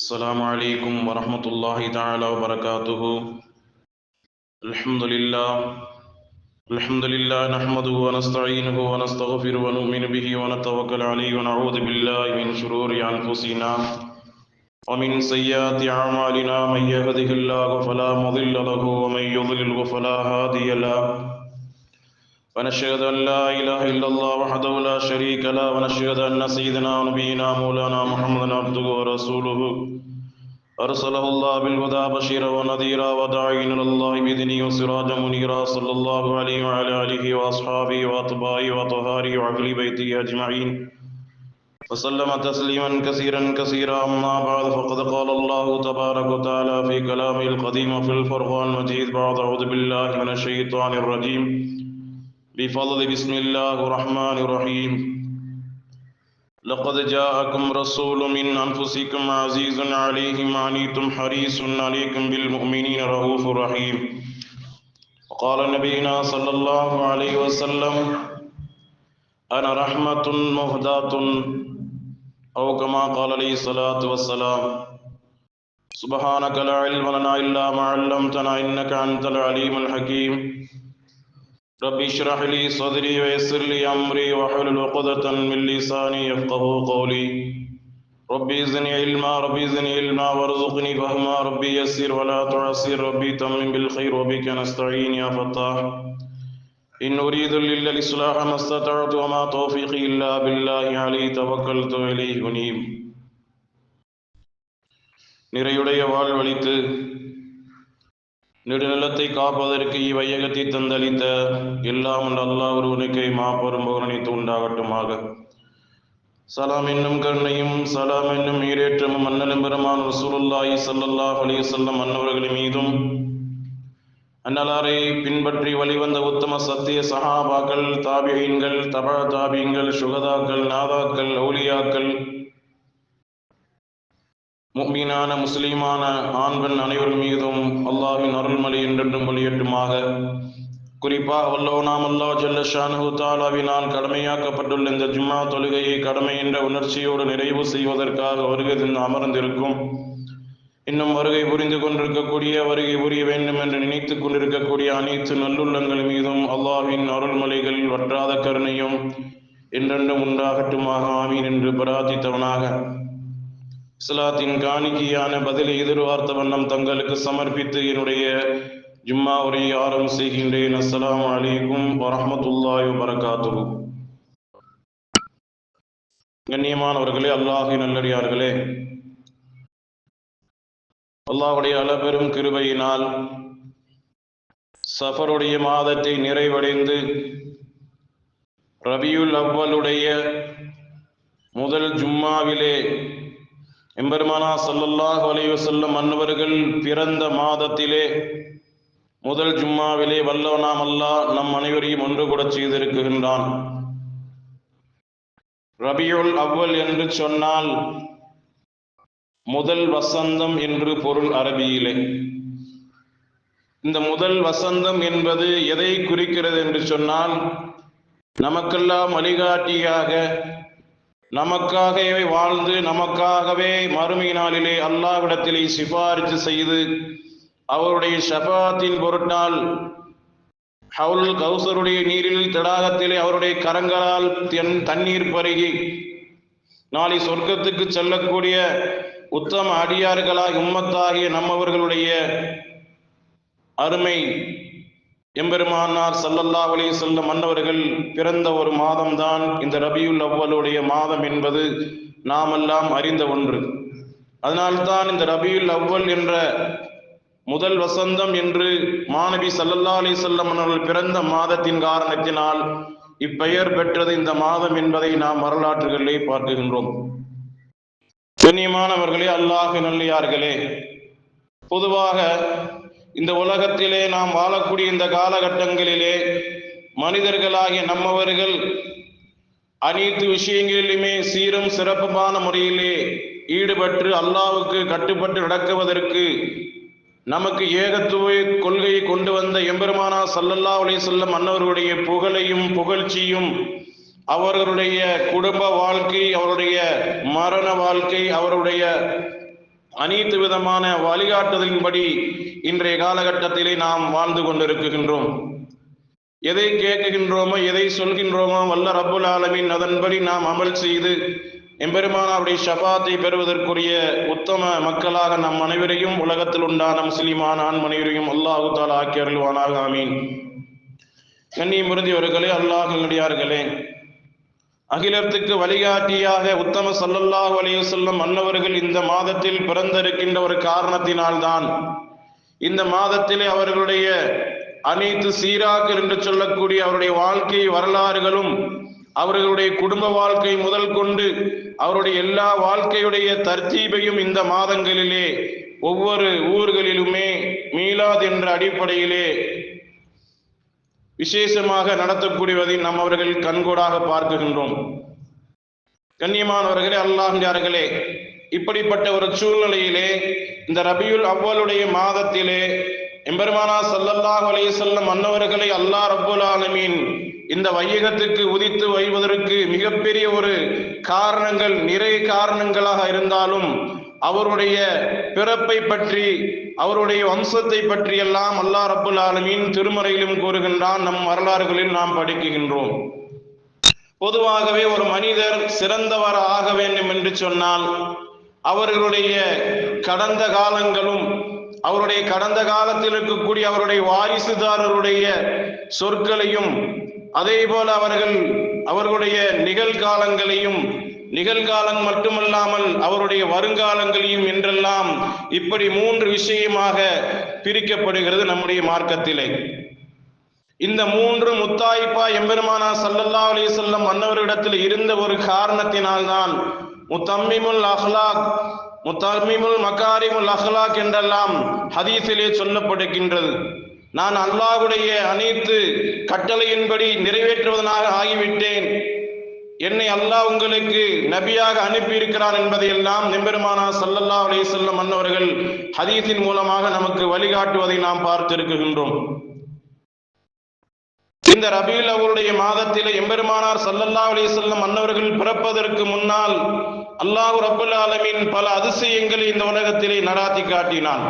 السلام عليكم ورحمة الله تعالى وبركاته. الحمد لله. الحمد لله نحمده ونستعينه ونستغفره ونؤمن به ونتوكل عليه ونعوذ بالله من شرور أنفسنا ومن سيئات أعمالنا. من يهده الله فلا مضل له ومن يضلله فلا هادي له. ونشهد أن لا إله إلا الله وحده لا شريك له ونشهد أن سيدنا ونبينا مولانا محمدا عبده ورسوله. أرسله الله بالهدى بشيرا ونذيرا إلى الله بإذنه وسراجا منيرا صلى الله عليه وعلى آله وأصحابه وأتباعه وطهاره وأهل بيته أجمعين. وسلم تسليما كثيرا كثيرا أما بعد فقد قال الله تبارك وتعالى في كلامه القديم في الفرقان المجيد بعد أعوذ بالله من الشيطان الرجيم. بفضل بسم الله الرحمن الرحيم. لقد جاءكم رسول من أنفسكم عزيز عليه ما عنيتم حريص عليكم بالمؤمنين رؤوف رحيم. وقال نبينا صلى الله عليه وسلم، أنا رحمة مهداة أو كما قال عليه الصلاة والسلام، سبحانك لا علم لنا إلا ما علمتنا إنك أنت العليم الحكيم. ربي اشرح لي صدري ويسر لي امري واحلل عقدة من لساني يفقهوا قولي ربي زدني علما ربي زدني علما وارزقني فهما ربي يسر ولا تعسر ربي تمم بالخير وبك نستعين يا فتاح إن أريد إلا الإصلاح ما استطعت وما توفيقي إلا بالله عليه توكلت إليه أنيب நிறையுடைய வாழ்வழித்து நெடுநிலத்தை காப்பதற்கு இவ்வையகத்தை தந்தளித்த எல்லாம் அல்லாஹ் ஒருவனுக்கை மாபெரும் புகழனைத்து உண்டாகட்டுமாக சலாம் என்னும் கண்ணையும் சலாம் என்னும் ஈரேற்றமும் அண்ணலும் பெருமான் ரசூலுல்லாஹி சல்லல்லாஹ் அலைஹி வஸல்லம் அன்னவர்களின் மீதும் அன்னலாரை பின்பற்றி வழிவந்த உத்தம சத்திய சஹாபாக்கள் தாபியீன்கள் தபா தாபியங்கள் சுகதாக்கள் நாதாக்கள் அவுலியாக்கள் முக்மீனான முஸ்லீமான ஆண் பெண் அனைவர் மீதும் அல்லாஹின் அருள்மொழி என்றென்றும் மொழியட்டுமாக குறிப்பாக வல்லோனாம் அல்லா ஜல்ல ஷானு தாலாவினால் கடமையாக்கப்பட்டுள்ள இந்த ஜும்மா தொழுகையை கடமை என்ற உணர்ச்சியோடு நிறைவு செய்வதற்காக வருகை அமர்ந்திருக்கும். இன்னும் வருகை புரிந்து கொண்டிருக்கக்கூடிய வருகை புரிய வேண்டும் என்று நினைத்துக் கொண்டிருக்கக்கூடிய அனைத்து நல்லுள்ளங்கள் மீதும் அல்லாஹின் அருள்மொழிகள் வற்றாத கருணையும் என்றென்றும் உண்டாகட்டுமாக. ஆமீன் என்று பிரார்த்தித்தவனாக. இஸ்லாத்தின் காணிக்கையான பதிலை எதிர்பார்த்த வண்ணம் தங்களுக்கு சமர்ப்பித்து என்னுடைய ஜும்மா உரை ஆரம்பம் செய்கின்றேன். அஸ்லாம் அலைக்கும் வரமத்துல்லாய் வரகாத்துஹு கண்ணியமானவர்களே அல்லாஹி நல்லடியார்களே. அல்லாஹுடைய அளபெரும் கிருபையினால் சஃபருடைய மாதத்தை நிறைவடைந்து ரபியுல் அவ்வளுடைய முதல் ஜும்மாவிலே எம்பெருமானா சல்லல்லாஹ் செல்லும் அன்னவர்கள் பிறந்த மாதத்திலே முதல் ஜும்மாவிலே வல்லவனாம் அல்லா நம் அனைவரையும் ஒன்று கூட செய்திருக்கின்றான். ரபியுல் அவ்வல் என்று சொன்னால் முதல் வசந்தம் என்று பொருள் அரபியிலே. இந்த முதல் வசந்தம் என்பது எதை குறிக்கிறது என்று சொன்னால் நமக்கெல்லாம் வழிகாட்டியாக நமக்காகவே வாழ்ந்து நமக்காகவே மறுமை நாளிலே அல்லாவிடத்திலே சிபாரிசு செய்து அவருடைய ஷபாத்தின் பொருட்டால் ஹவுல் கௌசருடைய நீரில் தடாகத்திலே அவருடைய கரங்களால் தண்ணீர் பருகி நாளை சொர்க்கத்துக்கு செல்லக்கூடிய உத்தம அடியார்களாக உம்மத்தாகிய நம்மவர்களுடைய அருமை எம்பெருமானார் சல்லல்லா அலி செல்லம் மன்னவர்கள் பிறந்த ஒரு மாதம்தான் இந்த ரபியுல் அவ்வளுடைய மாதம் என்பது நாமெல்லாம் அறிந்த ஒன்று. அதனால்தான் இந்த ரபியுல் அவ்வல் என்ற முதல் வசந்தம் என்று மாணவி சல்லல்லா அலி செல்லம் அவர்கள் பிறந்த மாதத்தின் காரணத்தினால் இப்பெயர் பெற்றது இந்த மாதம் என்பதை நாம் வரலாற்றுகளிலே பார்க்குகின்றோம் கண்ணியமானவர்களே அல்லாஹ் நல்லியார்களே பொதுவாக இந்த உலகத்திலே நாம் வாழக்கூடிய இந்த காலகட்டங்களிலே மனிதர்களாகிய நம்மவர்கள் அனைத்து விஷயங்களிலுமே சீரும் சிறப்புமான முறையிலே ஈடுபட்டு அல்லாவுக்கு கட்டுப்பட்டு நடக்குவதற்கு நமக்கு ஏகத்துவ கொள்கையை கொண்டு வந்த எம்பெருமானா சல்லல்லா அலி செல்லம் அன்னவர்களுடைய புகழையும் புகழ்ச்சியும் அவர்களுடைய குடும்ப வாழ்க்கை அவருடைய மரண வாழ்க்கை அவருடைய அனைத்து விதமான வழிகாட்டுதலின்படி இன்றைய காலகட்டத்திலே நாம் வாழ்ந்து கொண்டிருக்கின்றோம். எதை கேட்குகின்றோமோ எதை சொல்கின்றோமோ வல்ல ரப்புல் ஆலமின் அதன்படி நாம் அமல் செய்து எம்பெருமானாவுடைய ஷபாத்தை பெறுவதற்குரிய உத்தம மக்களாக நம் அனைவரையும் உலகத்தில் உண்டான முஸ்லிமான ஆண்மனைவரையும் அல்லாஹு தாலா ஆக்கி அருள்வானாக ஆமீன். கண்ணியம் முருந்தியவர்களே அல்லாஹினுடையார்களே அகிலத்துக்கு வழிகாட்டியாக உத்தம சல்லல்லாஹ் அலையுசல்லம் வஸல்லம் அன்னவர்கள் இந்த மாதத்தில் பிறந்திருக்கின்ற ஒரு காரணத்தினால்தான் இந்த மாதத்திலே அவர்களுடைய அனைத்து சீராக்கள் என்று சொல்லக்கூடிய அவருடைய வாழ்க்கை வரலாறுகளும் அவர்களுடைய குடும்ப வாழ்க்கை முதல் கொண்டு அவருடைய எல்லா வாழ்க்கையுடைய தர்த்தீபையும் இந்த மாதங்களிலே ஒவ்வொரு ஊர்களிலுமே மீளாது என்ற அடிப்படையிலே விசேஷமாக நடத்தக்கூடியதை நாம் அவர்கள் கண்கூடாக பார்க்குகின்றோம் கண்ணியமானவர்களே அல்லாஹார்களே இப்படிப்பட்ட ஒரு சூழ்நிலையிலே இந்த ரபியுல் அவ்வளுடைய மாதத்திலே எம்பெருமானா சல்லல்லாஹ் அலையசல்லம் மன்னவர்களை அல்லாஹ் ரப்புல் ஆலமீன் இந்த வையகத்துக்கு உதித்து வைவதற்கு மிகப்பெரிய ஒரு காரணங்கள் நிறைய காரணங்களாக இருந்தாலும் அவருடைய பிறப்பை பற்றி அவருடைய வம்சத்தை பற்றி எல்லாம் அல்லாஹ் ரப்புல் ஆலமீன் திருமறையிலும் கூறுகின்றான். நம் வரலாறுகளில் நாம் படிக்குகின்றோம் பொதுவாகவே ஒரு மனிதர் சிறந்தவர் ஆக வேண்டும் என்று சொன்னால் அவர்களுடைய கடந்த காலங்களும் அவருடைய கடந்த காலத்தில் இருக்கக்கூடிய அவருடைய வாரிசுதாரருடைய சொற்களையும் அதே போல அவர்கள் அவர்களுடைய நிகழ்காலங்களையும் நிகழ்காலம் மட்டுமல்லாமல் அவருடைய வருங்காலங்களையும் என்றெல்லாம் இப்படி மூன்று விஷயமாக பிரிக்கப்படுகிறது நம்முடைய மார்க்கத்திலே. இந்த மூன்று முத்தாய்ப்பா எம்பெருமானா சல்லல்லா அலி சொல்லம் மன்னவரிடத்தில் இருந்த ஒரு காரணத்தினால்தான் முத்தம்மிமுல் அஹ்லாக் முத்தம்மிமுல் மக்காரிமுல் அஹ்லாக் என்றெல்லாம் ஹதீஸிலே சொல்லப்படுகின்றது. நான் அல்லாஹுடைய அனைத்து கட்டளையின்படி நிறைவேற்றுவதனாக ஆகிவிட்டேன். என்னை அல்லாஹ் உங்களுக்கு நபியாக அனுப்பியிருக்கிறான் என்பதையெல்லாம் நெம்பெருமானா சல்லல்லா அலே செல்லம் மன்னவர்கள் ஹதீஸின் மூலமாக நமக்கு வழிகாட்டுவதை நாம் பார்த்திருக்கின்றோம். இந்த ரபியுல் அவருடைய மாதத்திலே எம்பெருமானார் சல்லல்லா அலி செல்லம் மன்னவர்கள் பிறப்பதற்கு முன்னால் அல்லாஹ் ரபுல் ஆலமின் பல அதிசயங்களை இந்த உலகத்திலே நடாத்தி காட்டினான்.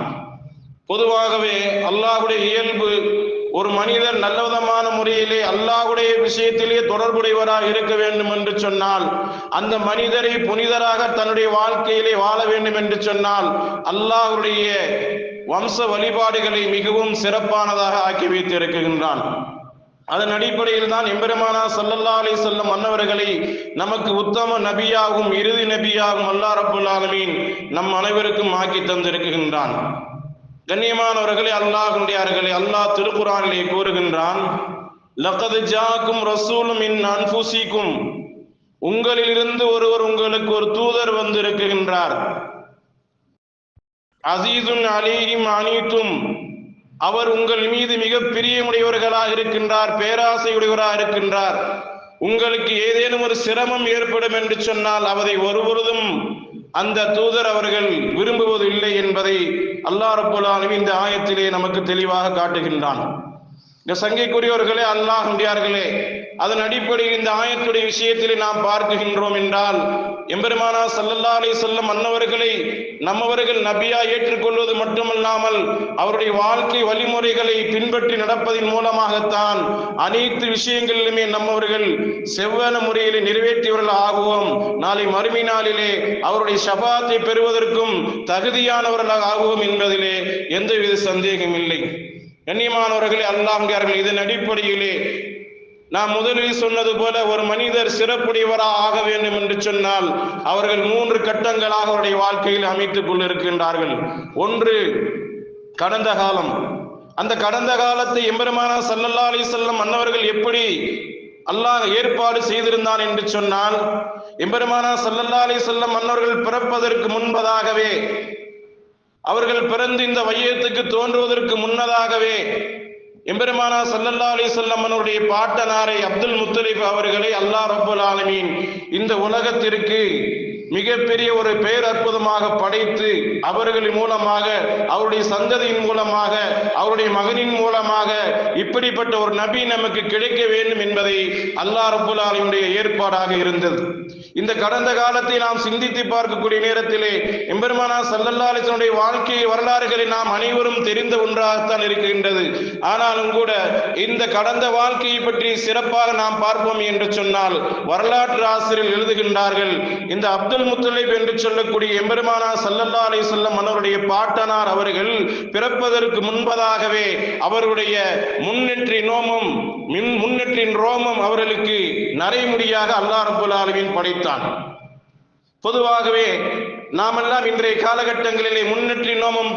பொதுவாகவே அல்லாஹுடைய இயல்பு ஒரு மனிதர் நல்லவிதமான முறையிலே அல்லாஹுடைய விஷயத்திலே தொடர்புடையவராக இருக்க வேண்டும் என்று சொன்னால் அந்த மனிதரை புனிதராக தன்னுடைய வாழ்க்கையிலே வாழ வேண்டும் என்று சொன்னால் அல்லாஹுடைய வம்ச வழிபாடுகளை மிகவும் சிறப்பானதாக ஆக்கி வைத்திருக்கின்றான். அதன் அடிப்படையில் தான் எம்பெருமானா சல்லல்லா அலி சொல்லம் மன்னவர்களை நமக்கு உத்தம நபியாகும் இறுதி நபியாகும் அல்லா ரபுல் நம் அனைவருக்கும் ஆக்கி தந்திருக்கின்றான். கண்ணியமானவர்களே அல்லாஹுடையார்களே அல்லாஹ் திருக்குறானிலே கூறுகின்றான் லக்கது ஜாக்கும் ரசூலும் இன் அன்புசிக்கும் உங்களிலிருந்து ஒருவர் உங்களுக்கு ஒரு தூதர் வந்திருக்கின்றார். அசீசுன் அலீஹிம் அனீத்தும் அவர் உங்கள் மீது மிக பிரியமுடையவர்களாக இருக்கின்றார் பேராசையுடையவராக இருக்கின்றார். உங்களுக்கு ஏதேனும் ஒரு சிரமம் ஏற்படும் என்று சொன்னால் அவரை ஒருபொழுதும் அந்த தூதர் அவர்கள் விரும்புவது இல்லை என்பதை அல்லாஹ் ரப்புல் இந்த ஆயத்திலே நமக்கு தெளிவாக காட்டுகின்றான். இந்த சங்கைக்குரியவர்களே அல்லாஹ் முடியார்களே அதன் அடிப்படையில் இந்த ஆயத்துடைய விஷயத்திலே நாம் பார்க்குகின்றோம் என்றால் எம்பெருமானா சல்லல்லா அலி சொல்லம் அன்னவர்களை நம்மவர்கள் நபியா ஏற்றுக்கொள்வது மட்டுமல்லாமல் அவருடைய வாழ்க்கை வழிமுறைகளை பின்பற்றி நடப்பதன் மூலமாகத்தான் அனைத்து விஷயங்களிலுமே நம்மவர்கள் செவ்வன முறையிலே நிறைவேற்றியவர்கள் ஆகுவோம். நாளை மறுமை நாளிலே அவருடைய சபாத்தை பெறுவதற்கும் தகுதியானவர்களாக ஆகுவோம் என்பதிலே எந்தவித சந்தேகம் இல்லை கண்ணியமானவர்களே அல்லாஹார்கள் இதன் அடிப்படையிலே நான் முதலில் சொன்னது போல ஒரு மனிதர் சிறப்புடையவராக ஆக வேண்டும் என்று சொன்னால் அவர்கள் மூன்று கட்டங்களாக அவருடைய வாழ்க்கையில் அமைத்துக் கொண்டிருக்கின்றார்கள். ஒன்று கடந்த காலம். அந்த கடந்த காலத்தை எம்பெருமான சல்லல்லா அலி செல்லம் மன்னவர்கள் எப்படி அல்லாஹ் ஏற்பாடு செய்திருந்தான் என்று சொன்னால் எம்பெருமானா சல்லல்லா அலி செல்லம் அன்னவர்கள் பிறப்பதற்கு முன்பதாகவே அவர்கள் பிறந்து இந்த வையத்துக்கு தோன்றுவதற்கு முன்னதாகவே எம்பெருமானா சல்லல்லா அலி சொல்லம்மனுடைய பாட்டனாரை அப்துல் முத்தலிப் அவர்களை அல்லாஹ் ரபுல் ஆலமீன் இந்த உலகத்திற்கு மிகப்பெரிய ஒரு பேரற்புதமாக படைத்து அவர்களின் மூலமாக அவருடைய சந்ததியின் மூலமாக அவருடைய மகனின் மூலமாக இப்படிப்பட்ட ஒரு நபி நமக்கு கிடைக்க வேண்டும் என்பதை அல்லாஹ் ரபுல் ஆலமியுடைய ஏற்பாடாக இருந்தது. இந்த கடந்த காலத்தை நாம் சிந்தித்து பார்க்கக்கூடிய நேரத்திலே எம்பெருமானா சல்லல்லா அலிசனுடைய வாழ்க்கை வரலாறுகளை நாம் அனைவரும் தெரிந்த ஒன்றாகத்தான் இருக்கின்றது. ஆனாலும் கூட இந்த கடந்த வாழ்க்கையை பற்றி சிறப்பாக நாம் பார்ப்போம் என்று சொன்னால் வரலாற்று ஆசிரியர் எழுதுகின்றார்கள் இந்த அப்துல் முத்தலிப் என்று சொல்லக்கூடிய எம்பெருமானா சல்லல்லா அலி சொல்லம் அவருடைய பாட்டனார் அவர்கள் பிறப்பதற்கு முன்பதாகவே அவருடைய முன்னெற்றி நோமம் முன்னெற்றின் ரோமம் அவர்களுக்கு நரைமுடியாக அல்லாஹ் ரபுல் ஆலமீன் படைத்தான் பொதுவாகவே நாமெல்லாம் இன்றைய காலகட்டங்களிலே முன்னெற்றி நோமம்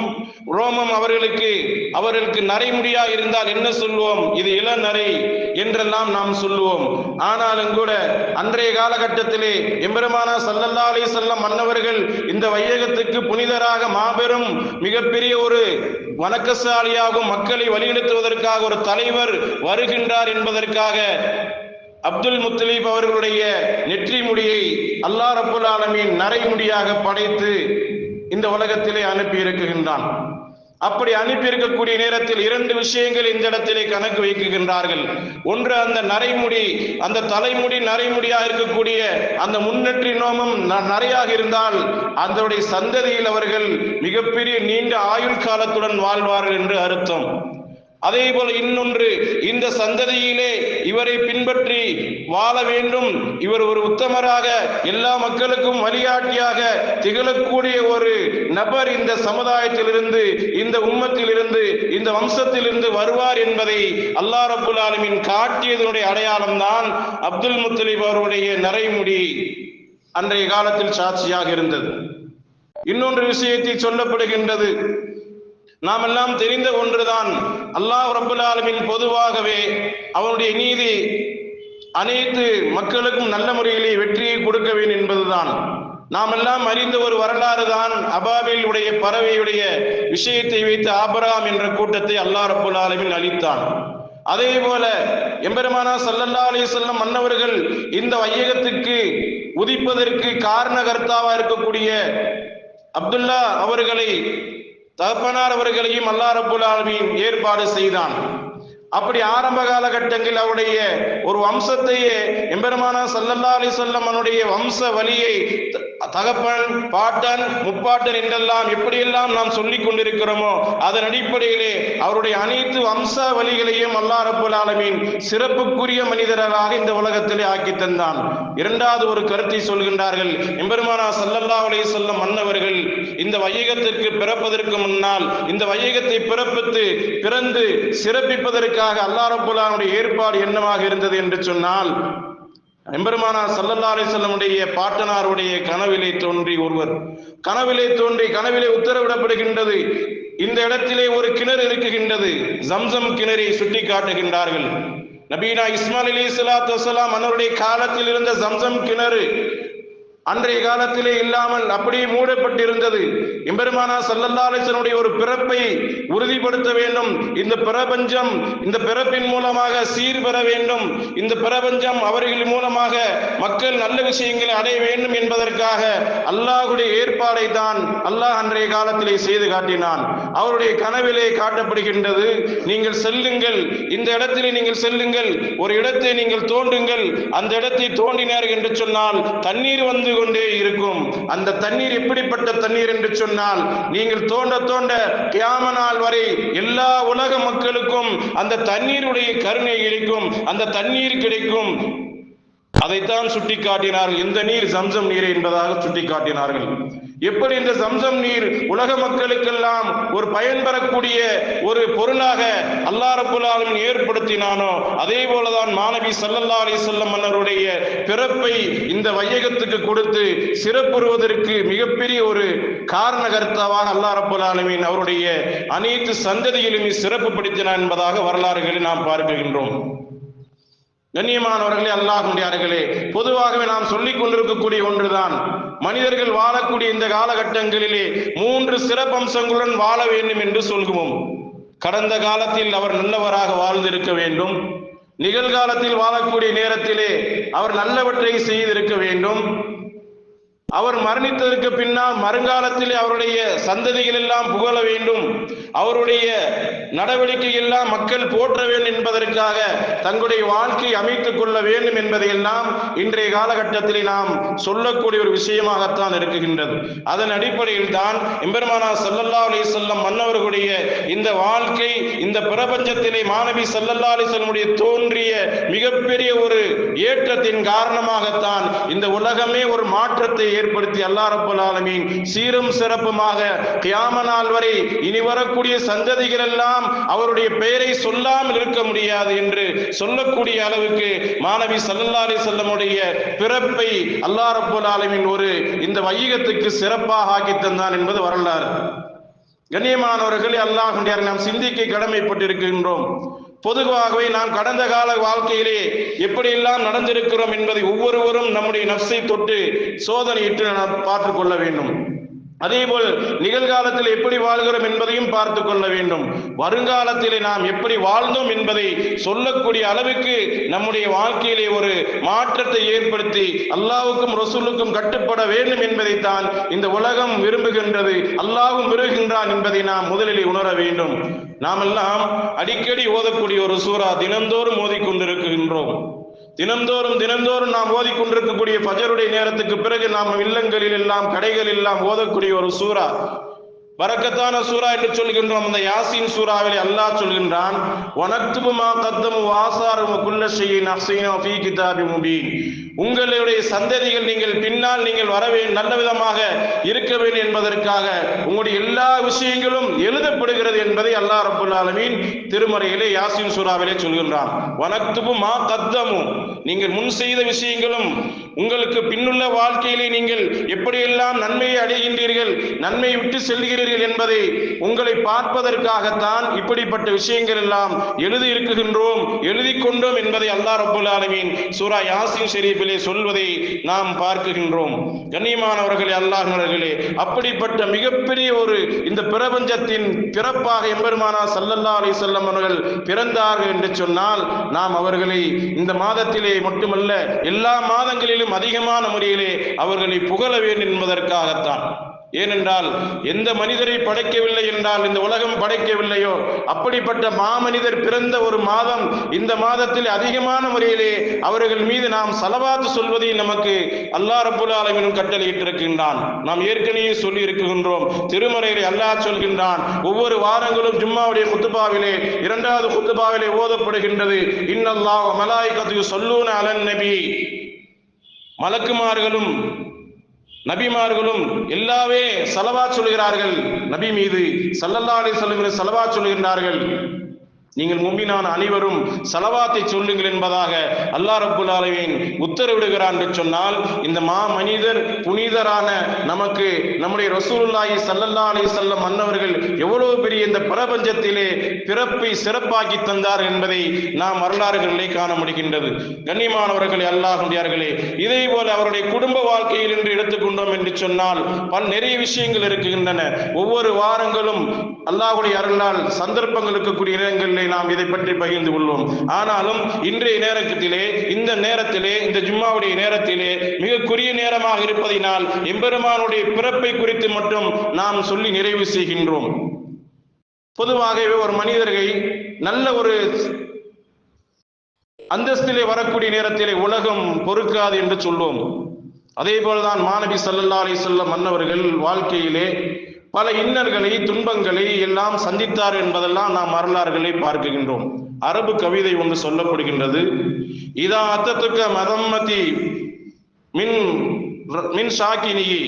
ரோமம் அவர்களுக்கு அவர்களுக்கு நரைமுடியா இருந்தால் என்ன சொல்லுவோம் இது இளநரை என்றெல்லாம் நாம் சொல்லுவோம் ஆனாலும் கூட அன்றைய காலகட்டத்திலே எம்பெருமானா சல்லல்லா அலி செல்லம் மன்னவர்கள் இந்த வையகத்துக்கு புனிதராக மாபெரும் மிகப்பெரிய ஒரு வணக்கசாலியாகும் மக்களை வழிநடத்துவதற்காக ஒரு தலைவர் வருகின்றார் என்பதற்காக அப்துல் முத்தலீப் அவர்களுடைய நெற்றி முடியை அல்லாஹ் ரப்புல் ஆலமின் நரைமுடியாக படைத்து இந்த உலகத்திலே அனுப்பி இருக்குகின்றான். அப்படி அனுப்பி இருக்கக்கூடிய நேரத்தில் இரண்டு விஷயங்கள் இந்த இடத்திலே கணக்கு வைக்குகின்றார்கள். ஒன்று அந்த நரைமுடி அந்த தலைமுடி நரைமுடியாக இருக்கக்கூடிய அந்த முன்னெற்றி நோமம் ந- நரையாக இருந்தால் அதனுடைய சந்ததியில் அவர்கள் மிகப்பெரிய நீண்ட ஆயுள் காலத்துடன் வாழ்வார்கள் என்று அர்த்தம். அதே போல இன்னொன்று இந்த சந்ததியிலே இவரை பின்பற்றி வாழ வேண்டும். இவர் ஒரு உத்தமராக எல்லா மக்களுக்கும் வழிகாட்டியாக திகழக்கூடிய ஒரு நபர் இந்த சமுதாயத்திலிருந்து இந்த உம்மத்திலிருந்து இந்த வம்சத்திலிருந்து வருவார் என்பதை அல்லா ரபுல் ஆலமின் காட்டியதனுடைய அடையாளம் தான் அப்துல் முத்தலிப் அவருடைய நரைமுடி அன்றைய காலத்தில் சாட்சியாக இருந்தது. இன்னொன்று விஷயத்தை சொல்லப்படுகின்றது. நாம் எல்லாம் தெரிந்த ஒன்றுதான். அல்லாஹ் ரபுல் ஆலமின் பொதுவாகவே அவனுடைய நீதி அனைத்து மக்களுக்கும் நல்ல முறையிலே வெற்றியை கொடுக்க வேண்டும் என்பதுதான். நாம் எல்லாம் அறிந்த ஒரு வரலாறு தான் அபாபில் உடைய பறவையுடைய விஷயத்தை வைத்து ஆபராம் என்ற கூட்டத்தை அல்லாஹ் ரபுல் ஆலமின் அளித்தான். அதே போல எம்பெருமானா சல்லல்லா அலி செல்லம் மன்னவர்கள் இந்த வையகத்துக்கு உதிப்பதற்கு காரணகர்த்தாவா இருக்கக்கூடிய அப்துல்லா அவர்களை தகப்பனார் அவர்களையும் அல்லாஹ் ரப்புல் ஏற்பாடு செய்தான். அப்படி ஆரம்ப காலகட்டங்களில் அவருடைய ஒரு வம்சத்தையே எம்பெருமானா சல்லல்லா அலி சொல்லம் அவனுடைய வம்ச வழியை த- தகப்பன் பாட்டன் முப்பாட்டன் என்றெல்லாம் எப்படியெல்லாம் நாம் சொல்லிக் கொண்டிருக்கிறோமோ அதன் அடிப்படையிலே அவருடைய அனைத்து வம்ச வழிகளையும் அல்லாஹ் ரப்புல் ஆலமீன் சிறப்புக்குரிய மனிதராக இந்த உலகத்திலே ஆக்கி தந்தான். இரண்டாவது ஒரு கருத்தை சொல்கின்றார்கள். எம்பெருமானா சல்லல்லா அலைஹி சொல்லம் மன்னவர்கள் இந்த வையகத்திற்கு பிறப்பதற்கு முன்னால் இந்த வையகத்தை பிறப்பித்து பிறந்து சிறப்பிப்பதற்காக அல்லாஹ் ரப்புல்லானுடைய ஏற்பாடு என்னவாக இருந்தது என்று சொன்னால் எம்பெருமானா சல்லல்லா அலிசல்லமுடைய பாட்டனாருடைய கனவிலே தோன்றி ஒருவர். கனவிலே தோன்றி கனவிலே உத்தரவிடப்படுகின்றது. இந்த இடத்திலே ஒரு கிணறு இருக்குகின்றது. ஜம்சம் கிணறை சுட்டி காட்டுகின்றார்கள் நபீனா இஸ்மாயில் அலி சலாத்து வசலாம் அன்னருடைய காலத்தில் இருந்த ஜம்சம் கிணறு அன்றைய காலத்திலே இல்லாமல் அப்படியே மூடப்பட்டிருந்தது. எம்பெருமானா சல்லல்லாலேசனுடைய ஒரு பிறப்பை உறுதிப்படுத்த வேண்டும். இந்த பிரபஞ்சம் இந்த பிறப்பின் மூலமாக சீர் பெற வேண்டும். இந்த பிரபஞ்சம் அவர்கள் மூலமாக மக்கள் நல்ல விஷயங்களை அடைய வேண்டும் என்பதற்காக அல்லாஹுடைய ஏற்பாடை தான் அல்லாஹ் அன்றைய காலத்திலே செய்து காட்டினான். அவருடைய கனவிலே காட்டப்படுகின்றது நீங்கள் செல்லுங்கள். இந்த இடத்திலே நீங்கள் செல்லுங்கள். ஒரு இடத்தை நீங்கள் தோண்டுங்கள். அந்த இடத்தை தோண்டினார் என்று சொன்னால் தண்ணீர் வந்து கொண்டே இருக்கும். அந்த தண்ணீர் எப்படிப்பட்ட தண்ணீர் என்று சொன்னால் நீங்கள் தோண்ட தோண்ட கியாம நாள் வரை எல்லா உலக மக்களுக்கும் அந்த தண்ணீருடைய கருணை கிடைக்கும். அந்த தண்ணீர் கிடைக்கும். அதைத்தான் சுட்டி காட்டினார்கள் இந்த நீர் சம்சம் நீர் என்பதாக சுட்டி காட்டினார்கள் எப்படி இந்த சம்சம் நீர் உலக மக்களுக்கெல்லாம் ஒரு பயன் பெறக்கூடிய ஒரு பொருளாக அல்லாஹ் ஏற்படுத்தினானோ அதே போலதான் மாணவி சல்லல்லா அலி சொல்லம் மன்னருடைய பிறப்பை இந்த வையகத்துக்கு கொடுத்து சிறப்புறுவதற்கு மிகப்பெரிய ஒரு காரணகர்த்தாவாக அல்லாஹ் ரப்புல் அவருடைய அனைத்து சந்ததியிலுமே சிறப்புப்படுத்தினார் என்பதாக வரலாறுகளை நாம் பார்க்கின்றோம். கண்ணியமானவர்களே அல்லாஹுடையார்களே பொதுவாகவே நாம் சொல்லிக் கொண்டிருக்கக்கூடிய ஒன்றுதான். மனிதர்கள் வாழக்கூடிய இந்த காலகட்டங்களிலே மூன்று சிறப்பம்சங்களுடன் வாழ வேண்டும் என்று சொல்கிறோம். கடந்த காலத்தில் அவர் நல்லவராக வாழ்ந்திருக்க வேண்டும். நிகழ்காலத்தில் வாழக்கூடிய நேரத்திலே அவர் நல்லவற்றை செய்திருக்க வேண்டும். அவர் மரணித்ததற்கு பின்னால் மறுங்காலத்தில் அவருடைய சந்ததிகள் எல்லாம் புகழ வேண்டும். அவருடைய நடவடிக்கை எல்லாம் மக்கள் போற்ற வேண்டும் என்பதற்காக தங்களுடைய வாழ்க்கை அமைத்துக் கொள்ள வேண்டும் என்பதையெல்லாம் இன்றைய காலகட்டத்தில் நாம் சொல்லக்கூடிய ஒரு விஷயமாகத்தான் இருக்குகின்றது. அதன் அடிப்படையில் தான் எம்பெருமானா சல்லல்லா அலி சொல்லம் மன்னவர்களுடைய இந்த வாழ்க்கை இந்த பிரபஞ்சத்திலே மாணவி சல்லல்லா அலி சொல்லமுடைய தோன்றிய மிகப்பெரிய ஒரு ஏற்றத்தின் காரணமாகத்தான் இந்த உலகமே ஒரு மாற்றத்தை ஏற்படுத்தி அல்லா ரப்பல் ஆலமீன். சீரும் சிறப்புமாக கியாம நாள் வரை இனி வரக்கூடிய சந்ததிகள் எல்லாம் அவருடைய பெயரை சொல்லாமல் இருக்க முடியாது என்று சொல்லக்கூடிய அளவுக்கு மாணவி சல்லா அலி செல்லமுடைய பிறப்பை அல்லா ரப்பல் ஒரு இந்த வையகத்துக்கு சிறப்பாக ஆக்கி தந்தான் என்பது வரலாறு. கண்ணியமானவர்களே அல்லாஹ் நாம் சிந்திக்க கடமைப்பட்டிருக்கின்றோம். பொதுவாகவே நாம் கடந்த கால வாழ்க்கையிலே எப்படியெல்லாம் நடந்திருக்கிறோம் என்பதை ஒவ்வொருவரும் நம்முடைய நப்சை தொட்டு சோதனையிட்டு நாம் பார்த்துக் கொள்ள வேண்டும். அதேபோல் நிகழ்காலத்தில் எப்படி வாழ்கிறோம் என்பதையும் பார்த்து கொள்ள வேண்டும். வருங்காலத்திலே நாம் எப்படி வாழ்ந்தோம் என்பதை சொல்லக்கூடிய அளவுக்கு நம்முடைய வாழ்க்கையிலே ஒரு மாற்றத்தை ஏற்படுத்தி அல்லாவுக்கும் ரசூலுக்கும் கட்டுப்பட வேண்டும் என்பதைத்தான் இந்த உலகம் விரும்புகின்றது. அல்லாவும் விரும்புகின்றான் என்பதை நாம் முதலில் உணர வேண்டும். நாமெல்லாம் அடிக்கடி ஓதக்கூடிய ஒரு சூறா தினந்தோறும் ஓதிக்கொண்டிருக்கின்றோம். தினந்தோறும் தினந்தோறும் நாம் ஓதிக்கொண்டிருக்கக்கூடிய பஜருடைய நேரத்துக்கு பிறகு நாம் இல்லங்களில் எல்லாம் கடைகளில் எல்லாம் ஓதக்கூடிய ஒரு சூறா. வரக்கத்தான சூரா என்று சொல்கின்றோம். அந்த யாசின் சூறாவில் அல்லாஹ் சொல்கின்றான் வனக்துபுமா கத்தமு வாசாரும் குல்ல செய்யின் அஹ்சைனா ஃபீ கிதாபி முபீன். உங்களுடைய சந்ததிகள் நீங்கள் பின்னால் நீங்கள் வர நல்ல விதமாக இருக்க வேண்டும் என்பதற்காக உங்களுடைய எல்லா விஷயங்களும் எழுதப்படுகிறது என்பதை அல்லா ரபுல் ஆலமீன் திருமறையிலே யாசின் சூறாவிலே சொல்கின்றான். வனக்துபு மா கத்தமு. நீங்கள் முன் செய்த விஷயங்களும் உங்களுக்கு பின்னுள்ள வாழ்க்கையிலே நீங்கள் எப்படியெல்லாம் நன்மையை அடைகின்றீர்கள் நன்மையை விட்டு செல்கிறீர்கள் என்பதை உங்களை பார்ப்பதற்காகத்தான் இப்படிப்பட்ட விஷயங்கள் எல்லாம் எழுதி இருக்குகின்றோம் எழுதி கொண்டோம் என்பதை அல்லா ரபுல் ஆலமீன் சூரா யாசின் விஷயத்திலே சொல்வதை நாம் பார்க்குகின்றோம். கண்ணியமானவர்களே அல்லாஹர்களே அப்படிப்பட்ட மிகப்பெரிய ஒரு இந்த பிரபஞ்சத்தின் பிறப்பாக எம்பெருமானா சல்லல்லா அலி செல்லம் அவர்கள் பிறந்தார்கள் என்று சொன்னால் நாம் அவர்களை இந்த மாதத்திலே மட்டுமல்ல எல்லா மாதங்களிலும் அதிகமான முறையிலே அவர்களை புகழ வேண்டும் என்பதற்காகத்தான். ஏனென்றால் எந்த மனிதரை படைக்கவில்லை என்றால் இந்த உலகம் படைக்கவில்லையோ? அப்படிப்பட்ட மாமனிதர் பிறந்த ஒரு மாதம் இந்த மாதத்தில் அதிகமான முறையிலே அவர்கள் மீது நாம் சலவாத்து சொல்வதை நமக்கு அல்லா ரபுல் ஆலமினும் கட்டளையிட்டிருக்கின்றான். நாம் ஏற்கனவே சொல்லி இருக்கின்றோம் திருமறையிலே அல்லாஹ் சொல்கின்றான் ஒவ்வொரு வாரங்களும் ஜும்மாவுடைய குத்துபாவிலே இரண்டாவது குத்துபாவிலே ஓதப்படுகின்றது. இன்னல்லாஹ் மலாய்கத்து சொல்லூன அலன் நபி. மலக்குமார்களும் நபிமார்களும் எல்லாவே சலவா சொல்கிறார்கள் நபி மீது சல்லல்லா அலி சொல்லுகிற சலவா சொல்கின்றார்கள் நீங்கள் மும்பினான் அனைவரும் சலவாத்தை சொல்லுங்கள் என்பதாக அல்லா ரபுல் ஆலமீன் உத்தரவிடுகிறான் என்று சொன்னால் இந்த மா மனிதர் புனிதரான நமக்கு நம்முடைய ரசூலுல்லாஹி சல்லல்லா அலி வஸல்லம் மன்னவர்கள் எவ்வளவு பெரிய இந்த பிரபஞ்சத்திலே பிறப்பை சிறப்பாக்கி தந்தார் என்பதை நாம் வரலாறுகளிலே காண முடிகின்றது. கண்ணியமானவர்களே அல்லாஹுடையார்களே இதே போல அவருடைய குடும்ப வாழ்க்கையில் என்று எடுத்துக்கொண்டோம் என்று சொன்னால் பல நிறைய விஷயங்கள் இருக்கின்றன. ஒவ்வொரு வாரங்களும் அல்லாஹுடைய அருளால் சந்தர்ப்பங்கள் இருக்கக்கூடிய நேரங்களிலே நாம் இதை பற்றி பகிர்ந்து கொள்வோம். ஆனாலும் இன்றைய நேரத்திலே இந்த நேரத்திலே இந்த ஜும்மாவுடைய நேரத்திலே மிக குறிய நேரமாக இருப்பதினால் எம்பெருமானுடைய பிறப்பை குறித்து மட்டும் நாம் சொல்லி நிறைவு செய்கின்றோம். பொதுவாகவே ஒரு மனிதர்களை நல்ல ஒரு அந்தஸ்திலே வரக்கூடிய நேரத்திலே உலகம் பொறுக்காது என்று சொல்வோம். அதே போலதான் மாணவி சல்லல்லா அலி செல்லம் மன்னவர்கள் வாழ்க்கையிலே பல இன்னல்களை துன்பங்களை எல்லாம் சந்தித்தார் என்பதெல்லாம் நாம் வரலாறுகளை பார்க்கின்றோம். அரபு கவிதை ஒன்று சொல்லப்படுகின்றது. இதா அத்தத்துக்க மதம்மதி மின் மின் ஷாக்கினியி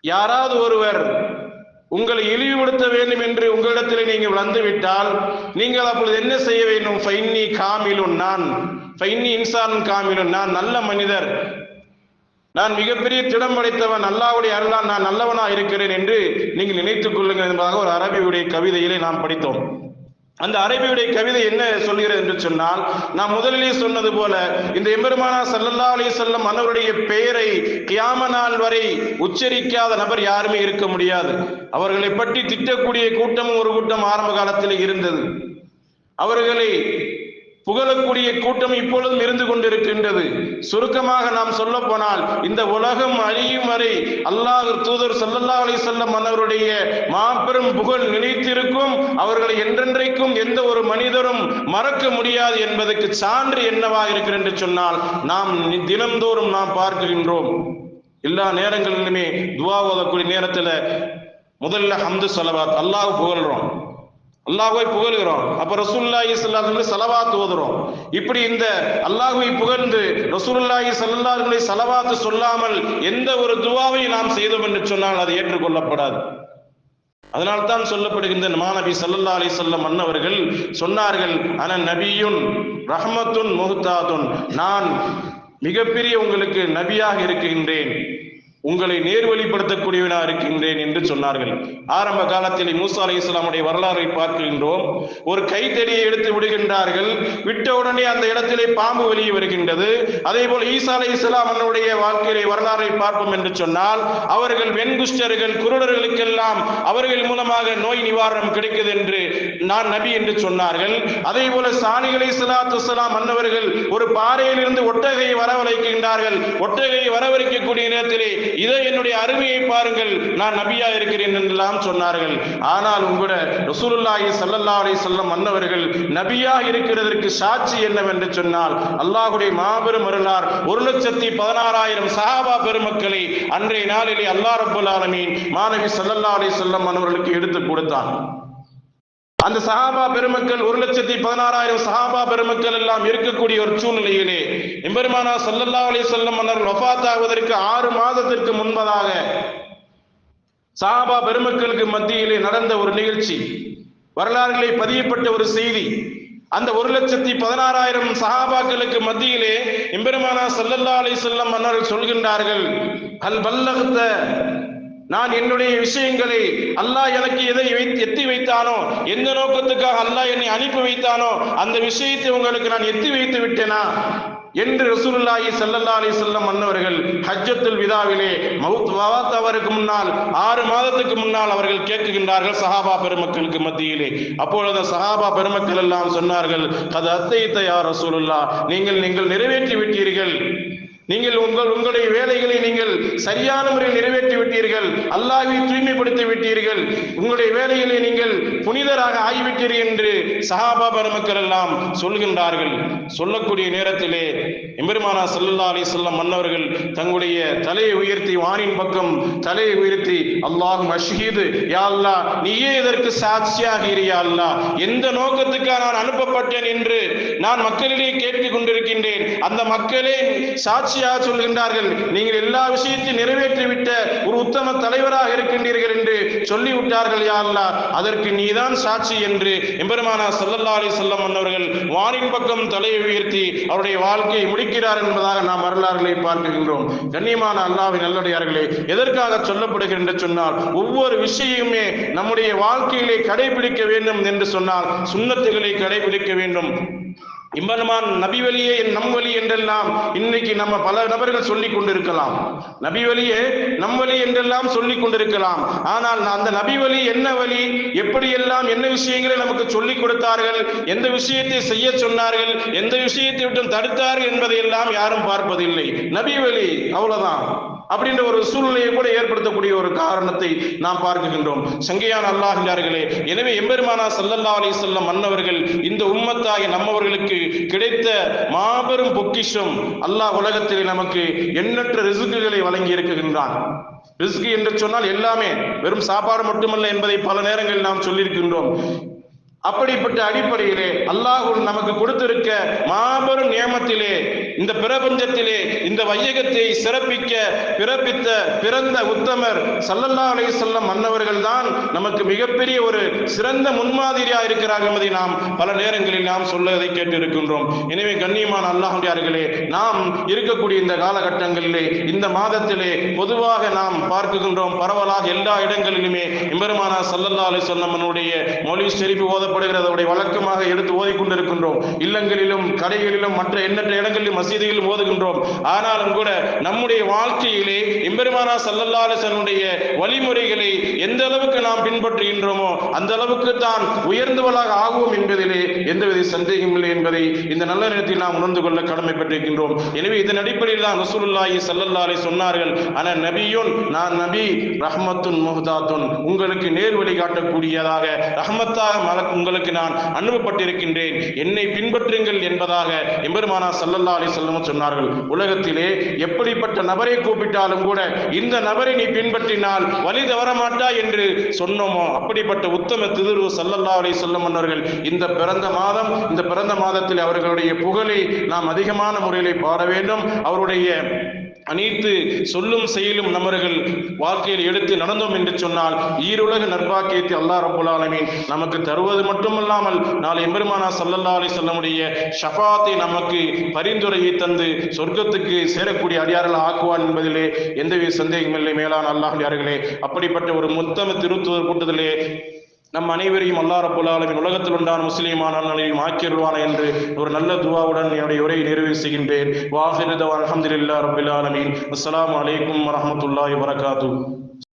யாராவது ஒருவர் உங்களை இழிவுபடுத்த வேண்டும் என்று உங்களிடத்தில் நீங்கள் வந்துவிட்டால் நீங்கள் அப்பொழுது என்ன செய்ய வேண்டும்? ஃபைன்னி காமிலும் நான். ஃபைன்னி இன்சான் காமிலும் நான். நல்ல மனிதர். நான் மிகப்பெரிய திடம் படைத்தவன் அல்லாவுடைய அருளால் நான் நல்லவனா இருக்கிறேன் என்று நீங்கள் நினைத்துக் கொள்ளுங்கள் என்பதாக ஒரு அரபியுடைய கவிதையிலே நாம் படித்தோம். அந்த அரபியுடைய கவிதை என்ன சொல்கிறது என்று சொன்னால் நான் முதலிலே சொன்னது போல இந்த எம்பெருமானா சல்லல்லா அலி சொல்லம் அவருடைய பெயரை கியாம நாள் வரை உச்சரிக்காத நபர் யாருமே இருக்க முடியாது. அவர்களை பற்றி திட்டக்கூடிய கூட்டமும் ஒரு கூட்டம் ஆரம்ப காலத்தில் இருந்தது. அவர்களை புகழக்கூடிய கூட்டம் இப்பொழுதும் இருந்து கொண்டிருக்கின்றது. சுருக்கமாக நாம் சொல்ல போனால் இந்த உலகம் அழியும் வரை அல்லாஹ் தூதர் சல்லல்லா அலி சொல்லம் அவருடைய மாபெரும் புகழ் நினைத்திருக்கும். அவர்களை என்றென்றைக்கும் எந்த ஒரு மனிதரும் மறக்க முடியாது என்பதற்கு சான்று என்னவாக இருக்கிறது என்று சொன்னால் நாம் தினந்தோறும் நாம் பார்க்கின்றோம். எல்லா நேரங்களிலுமே துவா ஓதக்கூடிய நேரத்துல முதல்ல ஹம்து ஸலவாத் அல்லாஹ் புகழ்றோம். அல்லாஹுவை புகழ்கிறோம். அப்ப ரசூல்லாஹி சல்லாஹ் சலவாத்து ஓதுறோம். இப்படி இந்த அல்லாஹுவை புகழ்ந்து ரசூல்லாஹி ஸல்லல்லாஹு சலவாத்து சொல்லாமல் எந்த ஒரு துவாவை நாம் செய்தோம் என்று சொன்னால் அது ஏற்றுக்கொள்ளப்படாது. அதனால் தான் சொல்லப்படுகின்ற மாநபி சல்லல்லா அலி சொல்லம் அன்னவர்கள் சொன்னார்கள் அன நபியுன் ரஹமத்துன் முஹ்தாதுன். நான் மிகப்பெரிய உங்களுக்கு நபியாக இருக்கின்றேன். உங்களை நேர்வழிப்படுத்தக்கூடியவனா இருக்கின்றேன் என்று சொன்னார்கள். ஆரம்ப காலத்தில் மூசா அலி இஸ்லாமுடைய வரலாறை பார்க்கின்றோம். ஒரு கைத்தடியை எடுத்து விடுகின்றார்கள். விட்ட உடனே அந்த இடத்திலே பாம்பு வெளியே வருகின்றது. அதே போல் ஈசா அலி இஸ்லாம் அவனுடைய வாழ்க்கையை வரலாறை பார்ப்போம் என்று சொன்னால் அவர்கள் வெண்குஷ்டர்கள் குருடர்களுக்கெல்லாம் அவர்கள் மூலமாக நோய் நிவாரணம் கிடைக்குது என்று நான் நபி என்று சொன்னார்கள். அதே போல சாணிகளை சலாத்து சலாம் மன்னவர்கள் ஒரு பாறையிலிருந்து ஒட்டகையை வரவழைக்கின்றார்கள். ஒட்டகையை வரவழைக்கக்கூடிய நேரத்திலே இதை என்னுடைய அருமையை பாருங்கள் நான் நபியா இருக்கிறேன் என்றெல்லாம் சொன்னார்கள். ஆனால் உங்களோட ரசூலுல்லாஹி சல்லல்லா அலி சொல்லம் மன்னவர்கள் நபியாக இருக்கிறதற்கு சாட்சி என்னவென்று சொன்னால் அல்லாஹுடைய மாபெரும் அருளார் ஒரு லட்சத்தி பதினாறாயிரம் சஹாபா பெருமக்களை அன்றைய நாளிலே அல்லாஹ் ரப்பல் ஆலமீன் மாணவி சல்லல்லா அலி சொல்லம் மன்னவர்களுக்கு எடுத்து கொடுத்தான். அந்த சஹாபா பெருமக்கள் ஒரு லட்சத்தி பதினாறாயிரம் சஹாபா பெருமக்கள் எல்லாம் இருக்கக்கூடிய ஒரு சூழ்நிலையிலே எம்பெருமானா சல்லல்லா அலி சொல்லம் மன்னர் வஃத் ஆகுவதற்கு ஆறு மாதத்திற்கு முன்பதாக சஹாபா பெருமக்களுக்கு மத்தியிலே நடந்த ஒரு நிகழ்ச்சி வரலாறுகளை பதியப்பட்ட ஒரு செய்தி. அந்த ஒரு லட்சத்தி பதினாறாயிரம் சஹாபாக்களுக்கு மத்தியிலே எம்பெருமானா சல்லல்லா அலி சொல்லம் மன்னர்கள் சொல்கின்றார்கள் அல் பல்லகத்த நான் என்னுடைய விஷயங்களை அல்லாஹ் எனக்கு எதை வைத்து எத்தி வைத்தானோ எந்த நோக்கத்துக்காக அல்லாஹ் என்னை அனுப்பி வைத்தானோ அந்த விஷயத்தை உங்களுக்கு நான் எத்தி வைத்து விட்டேனா? என்று ரசூலுல்லாஹி ஸல்லல்லாஹு அலைஹி வஸல்லம் அன்னவர்கள் ஹஜ்ஜத்துல் விதாவிலே மவுத் வவாத் அவருக்கு முன்னால் ஆறு மாதத்துக்கு முன்னால் அவர்கள் கேட்குகின்றார்கள் சஹாபா பெருமக்களுக்கு மத்தியிலே. அப்பொழுது சஹாபா பெருமக்கள் எல்லாம் சொன்னார்கள் அது அத்தைத்த யார் ரசூலுல்லா நீங்கள் நீங்கள் நிறைவேற்றி விட்டீர்கள். நீங்கள் உங்கள் உங்களுடைய வேலைகளை நீங்கள் சரியான முறையில் நிறைவேற்றி விட்டீர்கள். அல்லாஹ்வை தூய்மைப்படுத்தி விட்டீர்கள். உங்களுடைய வேலைகளை நீங்கள் புனிதராக ஆகிவிட்டீர்கள் என்று சஹாபா பெருமக்கள் எல்லாம் சொல்கின்றார்கள். சொல்லக்கூடிய நேரத்திலே எம்பெருமானா சல்லா அலி சொல்லம் மன்னவர்கள் தங்களுடைய தலையை உயர்த்தி வானின் பக்கம் தலையை உயர்த்தி அல்லாஹ் அஷ்ஹீது யா அல்லாஹ் நீயே இதற்கு சாட்சியாக இரியா அல்லாஹ். எந்த நோக்கத்துக்காக நான் அனுப்பப்பட்டேன் என்று நான் மக்களிடையே கேட்டுக் கொண்டிருக்கின்றேன் அந்த மக்களே சாட்சி சாட்சியாக சொல்கின்றார்கள். நீங்கள் எல்லா விஷயத்தையும் நிறைவேற்றிவிட்ட ஒரு உத்தம தலைவராக இருக்கின்றீர்கள் என்று சொல்லிவிட்டார்கள் யா அதற்கு நீதான் சாட்சி என்று எம்பெருமானா சல்லல்லா அலி சொல்லம் அன்னவர்கள் வானின் பக்கம் தலையை உயர்த்தி அவருடைய வாழ்க்கையை முடிக்கிறார் என்பதாக நாம் வரலாறுகளை பார்க்கின்றோம். கண்ணியமான அல்லாவின் நல்லடையார்களே எதற்காக சொல்லப்படுகிறது என்று சொன்னால் ஒவ்வொரு விஷயமுமே நம்முடைய வாழ்க்கையிலே கடைபிடிக்க வேண்டும் என்று சொன்னால் சுண்ணத்துகளை கடைபிடிக்க வேண்டும். இம்பெருமான் நபி வழியே நம் வழி என்றெல்லாம் இன்னைக்கு நம்ம பல நபர்கள் சொல்லிக் கொண்டிருக்கலாம். நபி வழியே நம் வழி என்றெல்லாம் சொல்லிக் கொண்டிருக்கலாம். ஆனால் அந்த நபி வழி என்ன வழி எப்படியெல்லாம் என்ன விஷயங்களை நமக்கு சொல்லிக் கொடுத்தார்கள் எந்த விஷயத்தை செய்ய சொன்னார்கள் எந்த விஷயத்தை விட்டு தடுத்தார்கள் என்பதை எல்லாம் யாரும் பார்ப்பதில்லை. நபி வழி அவ்வளவுதான். அப்படின்ற ஒரு சூழ்நிலையை கூட ஏற்படுத்தக்கூடிய ஒரு காரணத்தை நாம் பார்க்கின்றோம். சங்கையான அல்லாஹின்றார்களே எனவே எம்பெருமானா சல்லல்லா அலி சொல்லம் மன்னவர்கள் இந்த உம்மத்தாகிய நம்மவர்களுக்கு கிடைத்த மாபெரும் பொக்கிஷம் அல்லாஹ் உலகத்திலே நமக்கு எண்ணற்ற ரிசுக்குகளை வழங்கி இருக்கின்றான் ரிஸ்க் என்று சொன்னால் எல்லாமே வெறும் சாப்பாடு மட்டுமல்ல என்பதை பல நேரங்களில் நாம் சொல்லியிருக்கின்றோம். அப்படிப்பட்ட அடிப்படையிலே அல்லாஹ் நமக்கு கொடுத்திருக்க மாபெரும் நியமத்திலே இந்த பிரபஞ்சத்திலே இந்த வையகத்தை சிறப்பிக்க பிறப்பித்த பிறந்த உத்தமர் சல்லல்லா அலை செல்லம் மன்னவர்கள் தான் நமக்கு மிகப்பெரிய ஒரு சிறந்த முன்மாதிரியா இருக்கிறார் என்பதை நாம் பல நேரங்களில் நாம் சொல்லுவதை கேட்டிருக்கின்றோம். எனவே கண்ணியமான அல்லாஹுடையார்களே நாம் இருக்கக்கூடிய இந்த காலகட்டங்களிலே இந்த மாதத்திலே பொதுவாக நாம் பார்க்குகின்றோம் பரவலாக எல்லா இடங்களிலுமே. இம்பெருமானா சல்லல்லா அலைஹி வஸல்லமனுடைய மொழி செறிவு ஓத சொல்லப்படுகிறது. அதனுடைய வழக்கமாக எடுத்து ஓதிக்கொண்டிருக்கின்றோம் இல்லங்களிலும் கடைகளிலும் மற்ற எண்ணற்ற இடங்களிலும் மசீதிகளிலும் ஓதுகின்றோம். ஆனாலும் கூட நம்முடைய வாழ்க்கையிலே எம்பெருமானா சல்லல்லாசனுடைய வழிமுறைகளை எந்த அளவுக்கு நாம் பின்பற்றுகின்றோமோ அந்த அளவுக்கு தான் உயர்ந்தவளாக ஆகுவோம் என்பதிலே எந்தவித சந்தேகம் இல்லை என்பதை இந்த நல்ல நேரத்தில் நாம் உணர்ந்து கொள்ள கடமைப்பட்டிருக்கின்றோம். எனவே இதன் அடிப்படையில் தான் ரசூலுல்லாஹி ஸல்லல்லாஹு சொன்னார்கள் ஆனால் நபியும் நான் நபி ரஹ்மத்துன் முஹதாத்துன். உங்களுக்கு நேர் வழி காட்டக்கூடியதாக ரஹ்மத்தாக மலக்கும் உங்களுக்கு நான் அனுப்பப்பட்டிருக்கின்றேன். என்னை பின்பற்றுங்கள் என்பதாக எம்பெருமானா சல்லல்லா அலி செல்லும் சொன்னார்கள். உலகத்திலே எப்படிப்பட்ட நபரை கூப்பிட்டாலும் கூட இந்த நபரை நீ பின்பற்றினால் வழி தவற மாட்டா என்று சொன்னோமோ? அப்படிப்பட்ட உத்தம திரு சல்லல்லா அலி வஸல்லம் அவர்கள் இந்த பிறந்த மாதம் இந்த பிறந்த மாதத்தில் அவர்களுடைய புகழை நாம் அதிகமான முறையில் பாட வேண்டும். அவருடைய அனைத்து சொல்லும் செயலும் நம்மர்கள் வாழ்க்கையில் எடுத்து நடந்தோம் என்று சொன்னால் ஈருலக நற்பாக்கியத்தை அல்லாஹ் ரப்புல் ஆலமீன் நமக்கு தருவது மட்டுமல்லாமல் நாளை எம்பெருமானா சல்லல்லா அலி சொல்லமுடைய ஷஃபாத்தை நமக்கு பரிந்துரையை தந்து சொர்க்கத்துக்கு சேரக்கூடிய அடியார்கள் ஆக்குவான் என்பதிலே எந்தவித சந்தேகமில்லை. மேலான அல்லாஹ் அடியார்களே அப்படிப்பட்ட ஒரு முத்தம திருத்துவர் கூட்டத்திலே நம் அனைவரையும் அல்லாஹ் ரப்புல் ஆலமீன் உலகத்தில் உண்டான முஸ்லீமான நிலையும் ஆக்கிடுவான என்று ஒரு நல்ல துவாவுடன் என்னுடைய உரையை நிறைவு செய்கின்றேன். வாஹிருத அலமதுல்லா ரப்பில் ஆலமீன். அஸ்ஸலாமு அலைக்கும் வரஹ்மத்துல்லாஹி